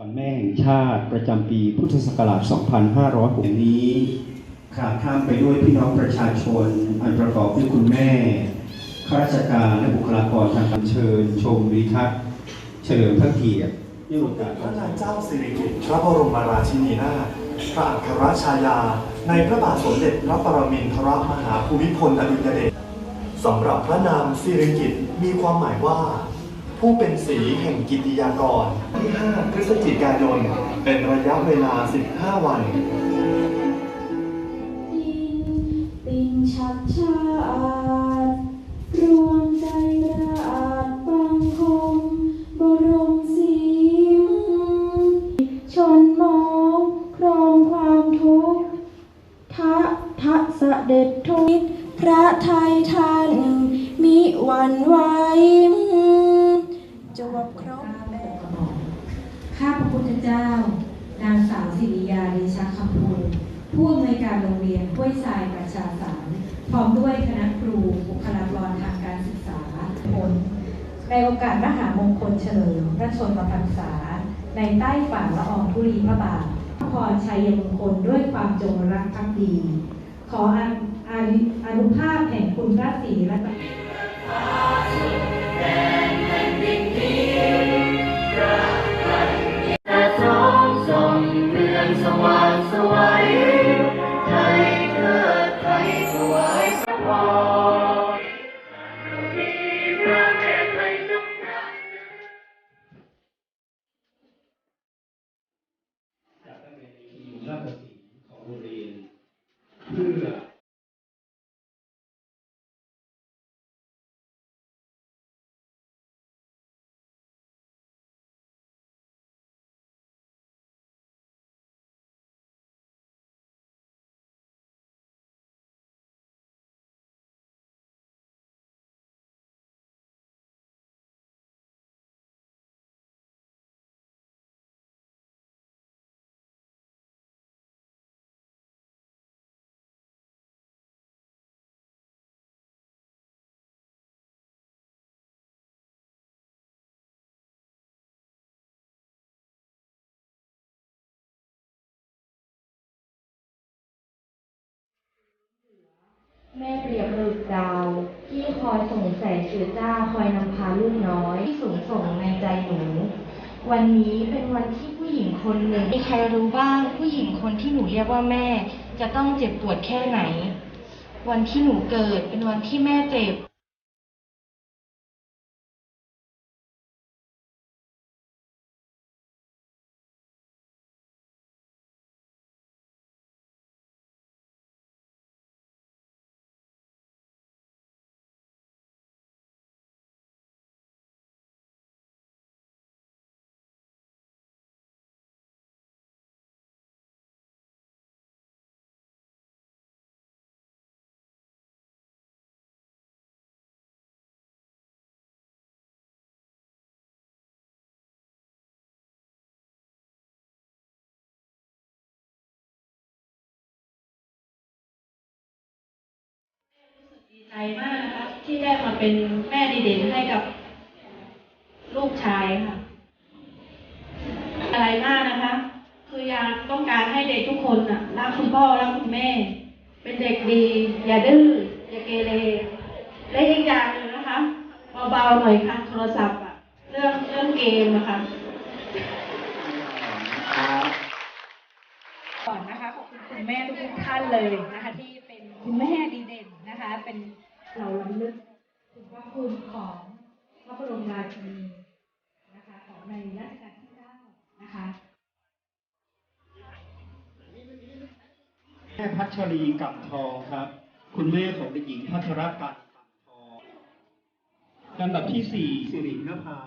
วันแม่แห่งชาติประจำปีพุทธศักราช 2506นี้ขาดข้ามไปด้วยพี่น้องประชาชน อันประกอบด้วยคุณแม่ข้าราชการและบุคลากรทางการเชิญ ชมวิทัศน์เฉลิมพระเกียรติในโอกาสพระนางเจ้าสิริกิติ์พระบรมราชินีนาถพระอัครชายา ในพระบาทสมเด็จพระปรมินทรมหาภูมิพลอดุลยเดชสำหรับพระนามสิริกิติ์มีความหมายว่า ผู้เป็นสีแห่งกิติยากรที่ 5 พฤศจิกายน เป็นระยะเวลา 15 วัน ปิ่นชัดชาติรวมใจระอาดบังคม บรมสีมชนมองครองความทุกข์ทะทะเสด็จทุกข์พระไทยท่านมิหวันไหว วบครบข้าพระพุทธเจ้า นางสาวสิริยาเดชคำพูผู้อำนวยการโรงเรียนห้วยทรายประชาสารพร้อมด้วยคณะครูบุคลากรทางการศึกษาผลในโอกาสมหามงคลเฉลิมพระชนมพรรษา ในใต้ฝ่าละอองธุลีพระบาทพรชัยมงคลด้วยความจงรักภักดี ขออนุอานุภาพแห่งคุณพระศรีรัตน ว่างสวัย แม่เปรียบดุจดาวที่คอยส่งแสงสือจ้าคอยนำพาลูกน้อยที่สูงส่งในใจหนู วันนี้เป็นวันที่ผู้หญิงคนหนึ่งมีใครรู้บ้างผู้หญิงคนที่หนูเรียกว่าแม่ จะต้องเจ็บปวดแค่ไหน วันที่หนูเกิดเป็นวันที่แม่เจ็บ ดีใจมากนะคะที่ได้มาเป็นแม่ดีเด่นให้กับลูกชายค่ะ อะไรมากนะคะ คืออยากต้องการให้เด็กทุกคนน่ะรักคุณพ่อรักคุณแม่ เป็นเด็กดี อย่าดื้ออย่าเกเรและอีกอย่างหนึ่งนะคะเบาๆหน่อยค่ะโทรศัพท์อะเรื่องเรื่องเกมนะคะก่อนนะคะขอบคุณคุณแม่ทุกท่านเลยนะคะที่เป็นคุณแม่ดีเด่น เป็นเราลำลึกถึงพระคุณของพระบรมราชินีนะคะของในรัชกาลที่เก้านะคะแม่พัชรีกำทองครับ คุณแม่ของเด็กหญิงพัชรกันกำทองลำดับที่สี่สิรินภา